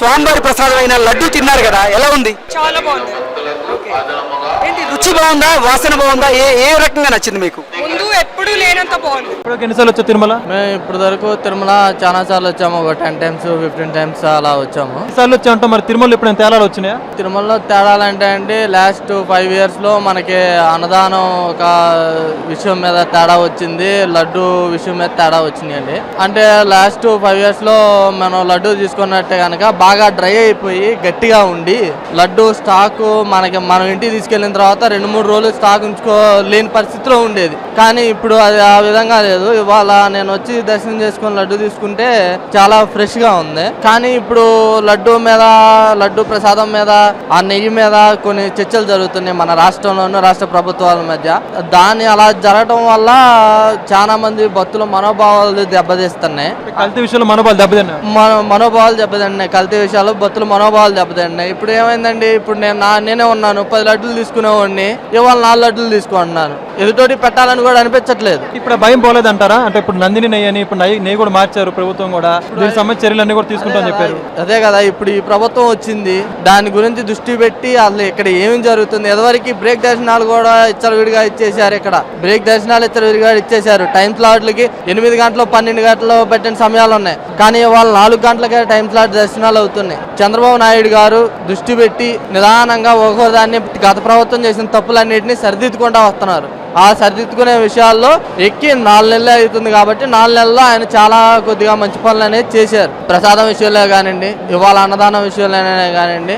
స్వామివారి ప్రసాదమైన లడ్డు తిన్నారు కదా ఎలా ఉంది? చాలా బాగుంది. ఏంటి రుచి బాగుందా వాసన బాగుందా ఏ ఏ రకంగా నచ్చింది మీకు? ముందు ఎప్పుడు లేనంత బాగుంది. ఇప్పుడు ఎన్నిసార్లు వచ్చా తిరుమల? మేము ఇప్పుడు వరకు తిరుమల చాలా సార్లు వచ్చాము. ఒక టెన్ టైమ్స్ ఫిఫ్టీన్ టైమ్స్ అలా వచ్చాము. ఎన్నిసార్లు వచ్చా ఉంటాం మరి తిరుమల ఇప్పుడు తేలాలు వచ్చినాయా? తిరుమలలో తేడాలు అంటే అండి లాస్ట్ ఫైవ్ ఇయర్స్లో మనకి అన్నదానం ఒక విషయం మీద తేడా వచ్చింది. లడ్డు విషయం మీద తేడా వచ్చినాయండి. అంటే లాస్ట్ ఫైవ్ ఇయర్స్లో మనం లడ్డు తీసుకున్నట్టే కనుక బాగా డ్రై అయిపోయి గట్టిగా ఉండి లడ్డు స్టాక్ మనకి మనం ఇంటికి తీసుకెళ్ళిన తర్వాత రెండు మూడు రోజులు స్టాక్ ఉంచుకోలేని పరిస్థితిలో ఉండేది. కానీ ఇప్పుడు అది ఆ విధంగా లేదు. ఇవాళ నేను వచ్చి దర్శనం చేసుకొని లడ్డు తీసుకుంటే చాలా ఫ్రెష్గా ఉంది. కానీ ఇప్పుడు లడ్డు మీద లడ్డు ప్రసాదం మీద ఆ నెయ్యి మీద కొన్ని చర్చలు జరుగుతున్నాయి మన రాష్ట్రంలోనూ రాష్ట్ర ప్రభుత్వాల మధ్య. దాని అలా జరగడం వల్ల చాలా మంది భక్తుల మనోభావాలు దెబ్బతీస్తున్నాయి. కల్తీ విషయంలో మనోబాలు దెబ్బతిన్నా మన మనోభావాలు దెబ్బతిన్నాయి. కల్తీ విషయాలు భక్తుల మనోభావాలు దెబ్బతిన్నాయి. ఇప్పుడు ఏమైందండి? ఇప్పుడు నేను నా నేనే ఉన్నాను. పది లడ్డులు తీసుకునేవాడిని. ఇవాళ నాలుగు లడ్డులు తీసుకుంటున్నాను ఎదుటోటి పెట్టాలని కూడా అనిపించట్లేదు. ఇప్పుడు భయం పోలేదంటారా? అంటే ఇప్పుడు నందిని నెయ్యి అని ఇప్పుడు నెయ్యి నెయ్యి కూడా మార్చారు ప్రభుత్వం కూడా. దీనికి సంబంధించి చర్యలు అన్ని కూడా తీసుకుంటామని చెప్పారు. అదే కదా ఇప్పుడు ఈ ప్రభుత్వం వచ్చింది. దాని గురించి దృష్టి పెట్టి అసలు ఇక్కడ ఏమి జరుగుతుంది? ఎదవరికి బ్రేక్ దర్శనాలు కూడా విడిగా ఇచ్చేసారు ఇక్కడ. బ్రేక్ దర్శనాలు విడిగా ఇచ్చేసారు టైం స్లాట్లకి ఎనిమిది గంటలు పన్నెండు గంటలు పెట్టిన సమయాలు ఉన్నాయి. కానీ వాళ్ళు నాలుగు గంటలకే టైం స్లాట్ దర్శనాలు అవుతున్నాయి. చంద్రబాబు నాయుడు గారు దృష్టి పెట్టి నిదానంగా ఒక్కో దాన్ని గత ప్రభుత్వం చేసిన తప్పులన్నింటినీ సరిదిద్దుకుంటా వస్తున్నారు. ఆ సరిదిద్దుకునే విషయాల్లో ఎక్కి నాలుగు నెలలే అవుతుంది కాబట్టి నాలుగు నెలల్లో ఆయన చాలా కొద్దిగా మంచి పనులు అనేది చేశారు. ప్రసాదం విషయంలో కానివ్వండి ఇవాళ అన్నదానం విషయంలోనే కానివ్వండి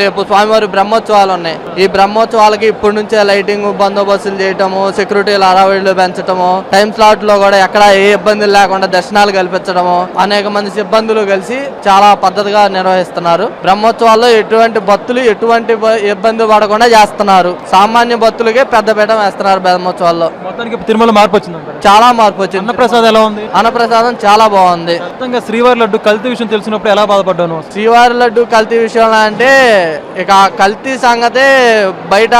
రేపు స్వామివారి బ్రహ్మోత్సవాలు ఉన్నాయి. ఈ బ్రహ్మోత్సవాలకి ఇప్పటి నుంచే లైటింగ్ బందోబస్తులు చేయటము సెక్యూరిటీలు అరవడిలు పెంచటము టైం స్లాట్లో కూడా ఎక్కడ ఏ ఇబ్బందులు లేకుండా దర్శనాలు కల్పించడము అనేక మంది సిబ్బందులు కలిసి చాలా పద్ధతిగా నిర్వహిస్తున్నారు. బ్రహ్మోత్సవాల్లో ఎటువంటి భక్తులు ఎటువంటి ఇబ్బంది పడకుండా చేస్తున్నారు. సామాన్య భక్తులకే పెద్దపీట వేస్తున్నారు బ్రహ్మోత్సవాల్లో మొత్తానికి తిరుమల మార్పు వచ్చిందంటారు చాలా మార్పు వచ్చింది. అన్నప్రసాద్ ఎలా ఉంది? అన్నప్రసాదం చాలా బాగుంది. మొత్తంగా శ్రీవారి లడ్డు కల్తీ విషయం తెలిసినప్పుడు ఎలా బాధపడ్డాను శ్రీవారి లడ్డు కల్తీ విషయంలో అంటే ఇక కల్తీ సంగతే బయట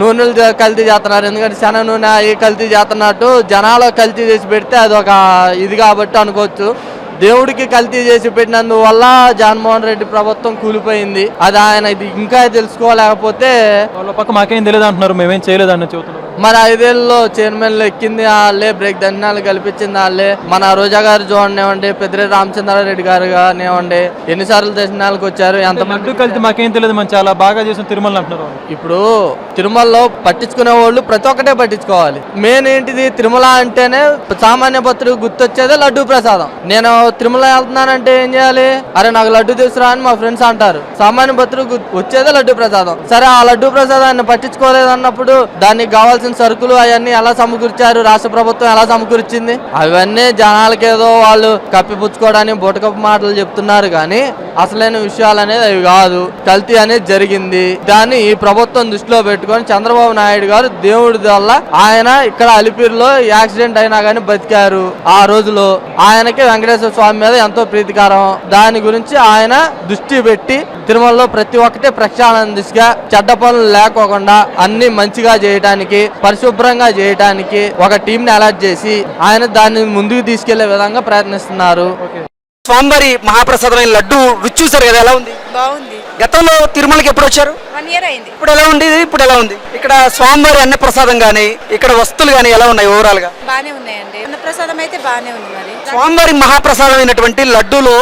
నూనెలు కల్తీ చేస్తున్నారు. ఎందుకంటే శన నూనె అవి కల్తీ చేస్తున్నట్టు జనాలు కల్తీ చేసి పెడితే అది ఒక ఇది కాబట్టి అనుకోవచ్చు. దేవుడికి కల్తీ చేసి పెట్టినందువల్ల జగన్మోహన్ రెడ్డి ప్రభుత్వం కూలిపోయింది. అది ఆయన ఇది ఇంకా తెలుసుకోలేకపోతే వాళ్ళ పక్క మాకేం తెలియదు అంటున్నారు. మేమేం చేయలేదని చెబుతున్నారు మరి ఐదేళ్ళలో చైర్మన్లు ఎక్కింది వాళ్ళే బ్రేక్ దండాలు కల్పించింది వాళ్ళే. మన రోజా గారు చూడండి పెద్దిరెడ్డి రామచంద్రారెడ్డి గారు కానివ్వండి ఎన్నిసార్లు దర్శనాలకు వచ్చారు ఎంతమంది లడ్డు కల్తీ మాకేం తెలియదు మనం చాలా బాగా చేసిన తిరుమల అంటున్నారు. ఇప్పుడు తిరుమలలో పట్టించుకునే వాళ్ళు ప్రతి ఒక్కటే పట్టించుకోవాలి. మెయిన్ ఏంటిది? తిరుమల అంటేనే సామాన్య భక్తుడు గుర్తొచ్చేదే లడ్డు ప్రసాదం. నేను తిరుమల వెళ్తున్నానంటే ఏం చేయాలి? అరే నాకు లడ్డు తీసుకురా అని మా ఫ్రెండ్స్ అంటారు. సామాన్య భక్తుడు గుర్తు- వచ్చేదే లడ్డు ప్రసాదం. సరే ఆ లడ్డు ప్రసాదాన్ని పట్టించుకోలేదు అన్నప్పుడు దానికి కావాల్సిన సరుకులు అవన్నీ ఎలా సమకూర్చారు? రాష్ట్ర ప్రభుత్వం ఎలా సమకూర్చింది? అవన్నీ జనాలకి ఏదో వాళ్ళు కప్పిపుచ్చుకోవడానికి బుటకప్పు మాటలు చెప్తున్నారు కానీ అసలైన విషయాలు అనేది అవి కాదు. కల్తీ అనేది జరిగింది. దాన్ని ఈ ప్రభుత్వం దృష్టిలో పెట్టుకొని చంద్రబాబు నాయుడు గారు దేవుడి వల్ల ఆయన ఇక్కడ అలిపిరిలో యాక్సిడెంట్ అయినా కానీ బతికారు ఆ రోజులో. ఆయనకి వెంకటేశ్వర స్వామి మీద ఎంతో ప్రీతికరం. దాని గురించి ఆయన దృష్టి పెట్టి తిరుమలలో ప్రతి ఒక్కటి ప్రక్షాళన దిశగా చెడ్డ పనులు లేకోకుండా అన్ని మంచిగా చేయడానికి పరిశుభ్రంగా చేయడానికి ఒక టీం ని అలర్ట్ చేసి ఆయన దాన్ని ముందుకు తీసుకెళ్ళే విధంగా ప్రయత్నిస్తున్నారు. స్వామివారి మహాప్రసాదమైన లడ్డు రుచి చూసారు కదా ఎలా ఉంది? బాగుంది. గతంలో తిరుమలకి ఎప్పుడు వచ్చారు? వన్ ఇయర్ అయింది. ఇప్పుడు ఎలా ఉంది? ఇప్పుడు ఎలా ఉంది? ఇక్కడ స్వామివారి అన్న ప్రసాదం గానీ ఇక్కడ వస్తువులు గానీ ఎలా ఉన్నాయి ఓవరాల్గా? బాగానే ఉన్నాయండి. అన్నప్రసాదం అయితే బాగానే ఉంది మరి. స్వామివారి మహాప్రసాదమైనటువంటి లడ్డూలో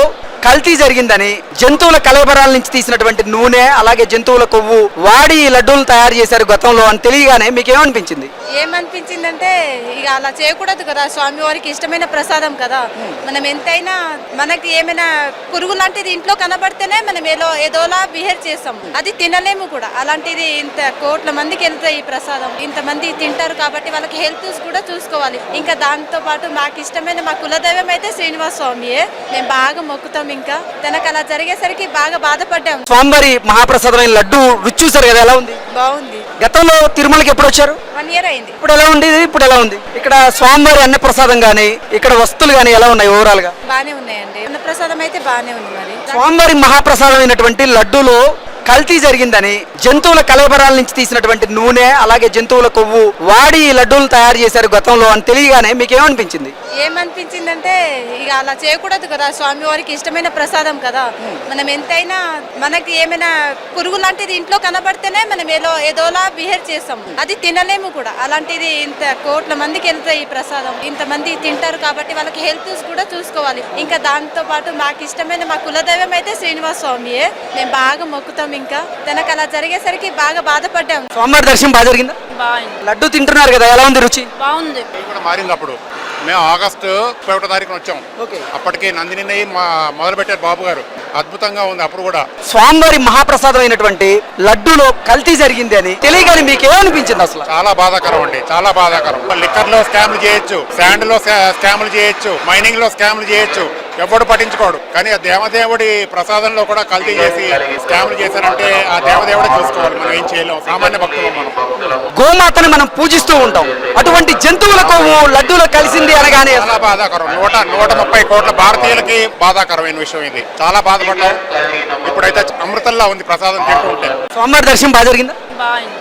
కల్తీ జరిగిందని జంతువుల కలబరాల నుంచి తీసినటువంటి నూనె అలాగే జంతువుల కొవ్వు వాడి ఈ లడ్డూలు తయారు చేశారు గతంలో అని తెలియగానే మీకు ఏమనిపించింది ఏమనిపించిందంటే ఇక అలా చేయకూడదు కదా స్వామివారికి ఇష్టమైన ప్రసాదం కదా. మనం ఎంతైనా మనకి ఏమైనా పురుగు లాంటిది ఇంట్లో కనబడితేనే మనం ఏదో ఏదోలా బిహేవ్ చేస్తాం. అది తినలేము కూడా. అలాంటిది ఇంత కోట్ల మందికి వెళ్తాయి ఈ ప్రసాదం. ఇంతమంది తింటారు కాబట్టి వాళ్ళకి హెల్త్ కూడా చూసుకోవాలి. ఇంకా దాంతో పాటు మాకు ఇష్టమైన మా కులదైవం అయితే శ్రీనివాస స్వామియే. మేము బాగా మొక్కుతాం ఇంకా తనకు అలా జరిగేసరికి బాగా బాధపడ్డాం. స్వామివారి మహాప్రసాదమైన లడ్డు రుచి చూసారు కదా ఎలా ఉంది? బాగుంది. గతంలో తిరుమలకి ఎప్పుడు వచ్చారు? వన్ ఇయర్ అయింది. ఇప్పుడు ఎలా ఉంది? ఇప్పుడు ఎలా ఉంది? ఇక్కడ స్వామివారి అన్న ప్రసాదం గానీ ఇక్కడ వస్తువులు గానీ ఎలా ఉన్నాయి ఓవరాల్గా? బాగానే ఉన్నాయండి. అన్నప్రసాదం అయితే బాగానే ఉంది మరి. స్వామివారి మహాప్రసాదమైనటువంటి లడ్డూలో కల్తీ జరిగిందని జంతువుల కలబరాల నుంచి తీసినటువంటి నూనె అలాగే జంతువుల కొవ్వు వాడి ఈ లడ్డూలు తయారు చేశారు గతంలో అని తెలియగానే మీకు ఏమనిపించింది ఏమనిపించిందంటే ఇక అలా చేయకూడదు కదా స్వామి వారికి ఇష్టమైన ప్రసాదం కదా. మనం ఎంతైనా మనకి ఏమైనా పురుగు లాంటిది ఇంట్లో కనబడితేనే మనం ఏదో ఏదోలా బిహేవ్ చేస్తాం. అది తినలేము కూడా. అలాంటిది ఇంత కోట్ల మందికి వెళ్తాయి ఈ ప్రసాదం. ఇంతమంది తింటారు కాబట్టి వాళ్ళకి హెల్త్ కూడా చూసుకోవాలి. ఇంకా దాంతో పాటు మాకు ఇష్టమైన మా కులదైవం అయితే శ్రీనివాస స్వామియే. మేము బాగా మొక్కుతాం ఇంకా తనకు అలా జరిగేసరికి బాగా బాధపడ్డాం. స్వామివారి దర్శనం బాగా జరిగిందా? బాగుంది. లడ్డు తింటున్నారు కదా ఎలా ఉంది రుచి? బాగుంది. ఇది కూడా మారింది అప్పుడు మేము ఆగస్టు ముప్పై ఒకటో తారీఖున వచ్చాం. ఓకే. అప్పటికి నందిని నెయ్యి మా మొదలు పెట్టారు బాబు గారు. అద్భుతంగా ఉంది అప్పుడు కూడా. స్వామివారి మహాప్రసాదం అయినటువంటి లడ్డూలో కల్తీ జరిగింది అని తెలియగానే మీకు ఏమనిపించింది అసలు? చాలా బాధాకరం అండి చాలా బాధాకరం. లిక్కర్లో స్కామ్లు చేయొచ్చు శాండ్లో స్కా- స్కామ్లు చేయొచ్చు మైనింగ్లో స్కామ్లు చేయొచ్చు. ఎవడు పట్టించుకోడు. కానీ ఆ దేవదేవుడి ప్రసాదంలో కూడా కల్తీ చేసి స్కామ్లు చేశారంటే ఆ దేవదేవుడే చూసుకోవాలి. మనం ఏం చేయలేం. సామాన్య భక్తులు మనం. గోమాతని మనం పూజిస్తూ ఉంటాం. అటువంటి జంతువుల కొవ్వు లడ్డూలో కలిసింది అనగానే చాలా బాధాకరం. నూట నూట ముప్పై కోట్ల భారతీయులకి బాధాకరమైన విషయం ఇది. చాలా బాధపడ్డాం. ఇప్పుడైతే అమృతంలా ఉంది ప్రసాదం తింటూ ఉంటే స్వామివారి దర్శనం బాగా జరిగిందా?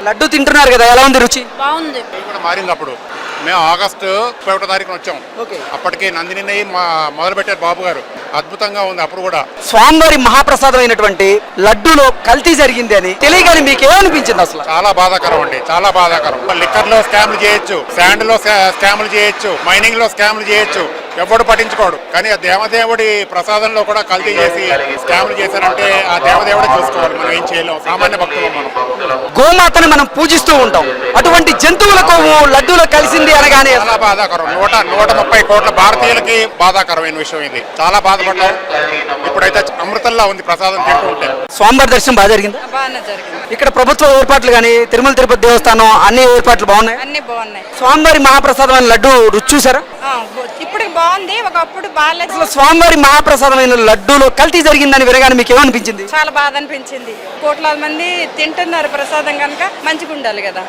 లడ్డు తింటున్నారు కదా. ఎలా ఉంది రుచి? బాగుంది. కూడా మారింది అప్పుడు. మేము ఆగస్టు ఒకటో తారీఖున వచ్చాం. ఓకే. అప్పటికి నందిని మొదలు పెట్టారు బాబు గారు. అద్భుతంగా ఉంది అప్పుడు కూడా. స్వామివారి మహాప్రసాదం అయినటువంటి లడ్డూలో కల్తీ జరిగింది అని తెలియగానే మీకు ఏమనిపించింది అసలు? చాలా బాధాకరం అండి చాలా బాధాకరం. లిక్కర్లో స్కామ్లు చేయొచ్చు శాండ్లో స్కా- స్కామ్లు చేయొచ్చు మైనింగ్లో స్కామ్లు చేయొచ్చు. ఎవడు పట్టించుకోడు. కానీ ఆ దేవదేవుడి ప్రసాదంలో కూడా కల్తీ చేసి స్కామ్లు చేశారంటే ఆ దేవదేవుడే చూసుకోవాలి. మనం ఏం చేయలేం. సామాన్య భక్తులు మనం. గోమాతని మనం పూజిస్తూ ఉంటాం. అటువంటి జంతువుల కొవ్వు లడ్డూలో కలిసింది అనగానే చాలా బాధాకరం. నూట నూట ముప్పై కోట్ల భారతీయులకి బాధాకరమైన విషయం ఇది. చాలా బాధపడ్డాం. ఇప్పుడైతే అమృతంలా ఉంది ప్రసాదం తింటూ ఉంటే. స్వామివారి దర్శనం బాగా జరిగిందా? ఇక్కడ ప్రభుత్వ ఏర్పాట్లు కానీ తిరుమల తిరుపతి దేవస్థానం అన్ని ఏర్పాట్లు బాగున్నాయి? అన్ని బాగున్నాయి. స్వామివారి మహాప్రసాదం అయిన లడ్డు రుచి చూసారా? బాగుంది. ఒకప్పుడు బాగాలేదు అసలు స్వామివారి మహాప్రసాదమైన లడ్డూలో కల్తీ జరిగిందని వినగానే మీకు ఏమనిపించింది? చాలా బాధ అనిపించింది. కోట్లాది మంది తింటున్నారు ప్రసాదం కనుక మంచిగా ఉండాలి కదా.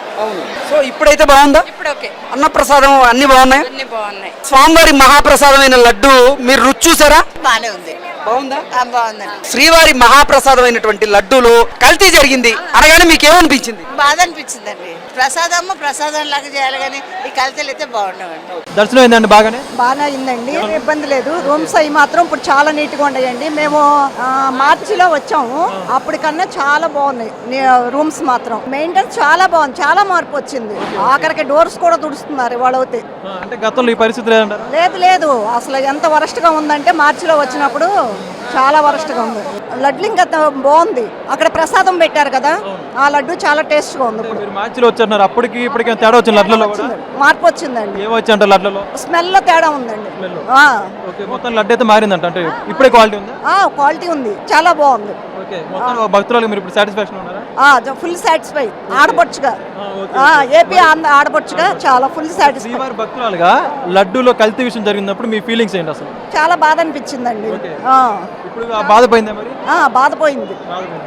సో ఇప్పుడైతే బాగుందా? ఇప్పుడు ఓకే. అన్న ప్రసాదం అన్ని బాగున్నాయి? అన్ని బాగున్నాయి. స్వామివారి మహాప్రసాదమైన లడ్డు మీరు రుచి చూసారా? బాగానే ఉంది. బాగుందా? ఆ, బాగుందండి. శ్రీవారి మహాప్రసాదమైనటువంటి లడ్డూలో కల్తీ జరిగింది అనగానే మీకు ఏమనిపించింది బాధ అనిపించిందండి ప్రసాదము ప్రసాదం లాగా చేయాలి కానీ ఈ కల్తీలు అయితే బాగుండవండి. దర్శనం అయిందండి బాగానే? బాగా అయిందండి ఇబ్బంది లేదు. రూమ్స్ అవి మాత్రం ఇప్పుడు చాలా నీట్గా ఉన్నాయండి. మేము మార్చిలో వచ్చాము. అప్పటికన్నా చాలా బాగున్నాయి. రూమ్స్ మాత్రం. మెయింటెనెన్స్ చాలా బాగుంది. చాలా మార్పు వచ్చింది. ఆఖరికి డోర్స్ కూడా తుడుస్తున్నారు ఆ, అంటే గతంలో ఈ పరిస్థితి లేదు లేదు. అసలు ఎంత వరస్ట్గా ఉందంటే మార్చిలో వచ్చినప్పుడు చాలా వరస్ట్గా ఉంది. లడ్లు ఇంకా బాగుంది. అక్కడ ప్రసాదం పెట్టారు కదా ఆ లడ్డు చాలా టేస్ట్గా ఉంది ఇప్పుడు. మీరు మార్చిలో వచ్చారు అప్పటికి ఇప్పటికి తేడా వచ్చింది లడ్లలో మార్పు వచ్చిందండి. ఏం వచ్చి అంటారు లడ్లలో? స్మెల్లో తేడా ఉందండి. మొత్తం లడ్డు అయితే మారిందంట అంటే ఇప్పుడే క్వాలిటీ ఉందా? ఆ, క్వాలిటీ ఉంది. చాలా బాగుంది. భక్తురాలు మీరు ఇప్పుడు సాటిస్ఫాక్షన్ ఉన్నారా? Full satisfy. ఆడపడుచుగా. ఏపీ ఆడపడుచుగా చాలా ఫుల్ సాటిస్ఫై. భక్తురాలుగా లడ్డూలో కల్తీ విషయం జరిగినప్పుడు మీ ఫీలింగ్స్ ఏంటి అసలు? చాలా బాధ అనిపించిందండి. ఇప్పుడు బాధపోయిందా మరి? ఆ, బాధపోయింది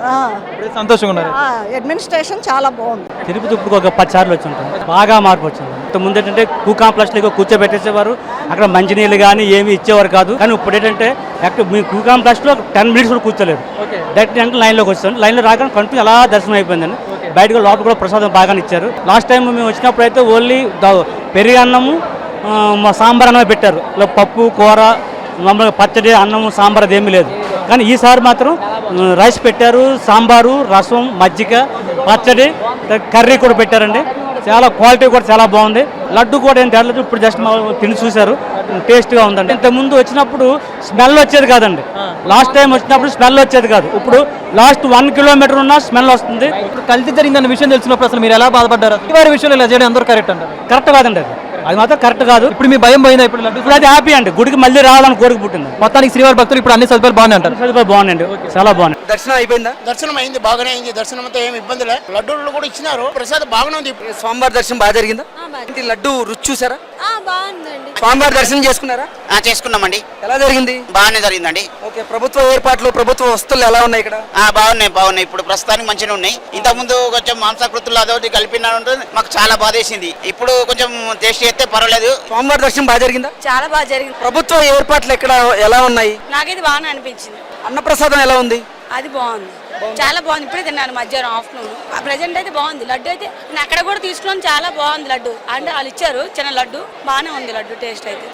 ఆ, ఇప్పుడే సంతోషంగా ఉన్నారు? ఆ, అడ్మినిస్ట్రేషన్ చాలా బాగుంది. తిరుపతి ఇప్పుడు ఒక పది సార్లు వచ్చి ఉంటాం. బాగా మార్పు వచ్చింది. ఇంత ముందు ఏంటంటే కూ కాంప్లెక్స్లో కూర్చోబెట్టేసేవారు. అక్కడ మంచినీళ్ళు కానీ ఏమి ఇచ్చేవారు కాదు. కానీ ఇప్పుడు ఏంటంటే మీ కూ కాంప్లెక్స్లో టెన్ మినిట్స్ కూడా కూర్చోలేదు డైరెక్ట్ అంటే లైన్లోకి వచ్చాను లైన్లో రాగానే కంటిన్యూ అలా దర్శనం అయిపోయిందండి. బయటకు లోపల కూడా ప్రసాదం బాగానే ఇచ్చారు. లాస్ట్ టైం మేము వచ్చినప్పుడు అయితే ఓన్లీ పెరిగి అన్నము ఆ, మా సాంబార్ అన్నమే పెట్టారు. ఇలా పప్పు కూర మామూలుగా పచ్చడి అన్నము సాంబార్ అది ఏమీ లేదు. కానీ ఈసారి మాత్రం రైస్ పెట్టారు సాంబారు రసం మజ్జిగ పచ్చడి కర్రీ కూడా పెట్టారండి. చాలా క్వాలిటీ కూడా చాలా బాగుంది. లడ్డు కూడా ఏం తేడలేదు ఇప్పుడు జస్ట్ మా తిని చూశారు. టేస్ట్గా ఉందండి. ఇంత ముందు వచ్చినప్పుడు స్మెల్ వచ్చేది కాదండి. లాస్ట్ టైం వచ్చినప్పుడు స్మెల్ వచ్చేది కాదు. ఇప్పుడు లాస్ట్ వన్ కిలోమీటర్ ఉన్న స్మెల్ వస్తుంది. కల్తీ జరిగిందన్న విషయం తెలిసినప్పుడు అసలు మీరు ఎలా బాధపడ్డారు? శ్రీవారి విషయంలో ఇలా చేయడం అందరూ కరెక్ట్ అంటారు? కరెక్ట్ కాదండి అది. అది మాత్రం కరెక్ట్ కాదు. ఇప్పుడు మీ భయం పోయిందా ఇప్పుడు లడ్డు ఇప్పుడు అది హ్యాపీ అండి గుడికి మళ్ళీ రావాలని కోరిక పుట్టింది. మొత్తానికి శ్రీవారి భక్తులు ఇప్పుడు అన్ని సదుపాయాలు బాగానే అంటారు. సదుపాయాలు బాగున్నాయండి. చాలా బాగున్నాయి. దర్శనం అయిపోయిందా? దర్శనం అయింది బాగానే అయింది. దర్శనం అంతా ఏమి ఇబ్బంది లే. లడ్డూలు కూడా ఇచ్చినారు. ప్రసాదం బాగానే ఉంది స్వామివారి దర్శనం బాగా జరిగిందా? లడ్డు రుచి చూసారా? బాగుందండి. స్వామివారి దర్శనం చేసుకున్నారా? ఆ, చేసుకున్నామండి. ఎలా జరిగింది? బాగానే జరిగిందండి. ఓకే ప్రభుత్వ ఏర్పాట్లు ప్రభుత్వ వస్తువులు ఎలా ఉన్నాయి ఇక్కడ? ఆ బాగున్నాయి బాగున్నాయి. ఇప్పుడు ప్రస్తుతానికి మంచిగా ఉన్నాయి. ఇంత ముందు కొంచెం మాంసాకృతులు అదొకటి కలిపిన ఉంటుంది మాకు చాలా బాధేసింది. ఇప్పుడు కొంచెం టేస్ట్ చేస్తే పర్వాలేదు. స్వామివారి దర్శనం బాగా జరిగిందా? చాలా బాగా జరిగింది. ప్రభుత్వ ఏర్పాట్లు ఇక్కడ ఎలా ఉన్నాయి? నాకైతే బాగానే అనిపించింది. అన్నప్రసాదం ఎలా ఉంది? అది బాగుంది. చాలా బాగుంది. ఇప్పుడే తిన్నాను మధ్యాహ్నం ఆఫ్టర్నూన్. ప్రజెంట్ అయితే బాగుంది. లడ్డు అయితే నేను అక్కడ కూడా తీసుకున్నాను. చాలా బాగుంది లడ్డు. అంటే వాళ్ళు ఇచ్చారు చిన్న లడ్డు. బాగానే ఉంది లడ్డు టేస్ట్ అయితే.